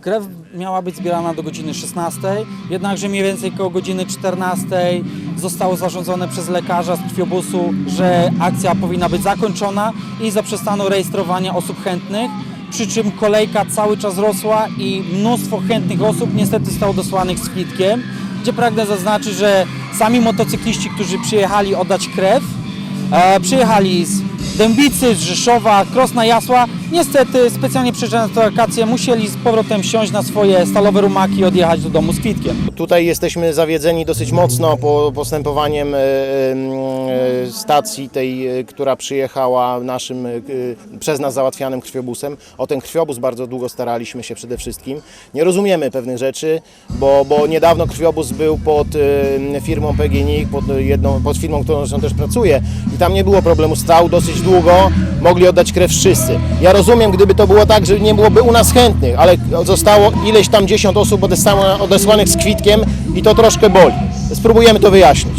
Krew miała być zbierana do godziny 16, jednakże mniej więcej koło godziny 14 zostało zarządzone przez lekarza z krwiobusu, że akcja powinna być zakończona i zaprzestano rejestrowania osób chętnych. Przy czym kolejka cały czas rosła i mnóstwo chętnych osób niestety zostało dosłanych z kwitkiem, gdzie pragnę zaznaczyć, że sami motocykliści, którzy przyjechali oddać krew, E, przyjechali z Dębicy, z Rzeszowa, Krosna Jasła. Niestety specjalnie przyjeżdżając na wakacje musieli z powrotem wsiąść na swoje stalowe rumaki i odjechać do domu z kwitkiem. Tutaj jesteśmy zawiedzeni dosyć mocno po postępowaniem e, e, stacji tej, e, która przyjechała naszym e, przez nas załatwianym krwiobusem. O ten krwiobus bardzo długo staraliśmy się przede wszystkim. Nie rozumiemy pewnych rzeczy, bo, bo niedawno krwiobus był pod e, firmą PGNiG, pod, jedną, pod firmą, którą zresztą też pracuję i tam nie było problemu, stał dosyć długo, mogli oddać krew wszyscy. Ja rozumiem, gdyby to było tak, że nie byłoby u nas chętnych, ale zostało ileś tam dziesiąt osób odesłanych, odesłanych z kwitkiem i to troszkę boli. Spróbujemy to wyjaśnić.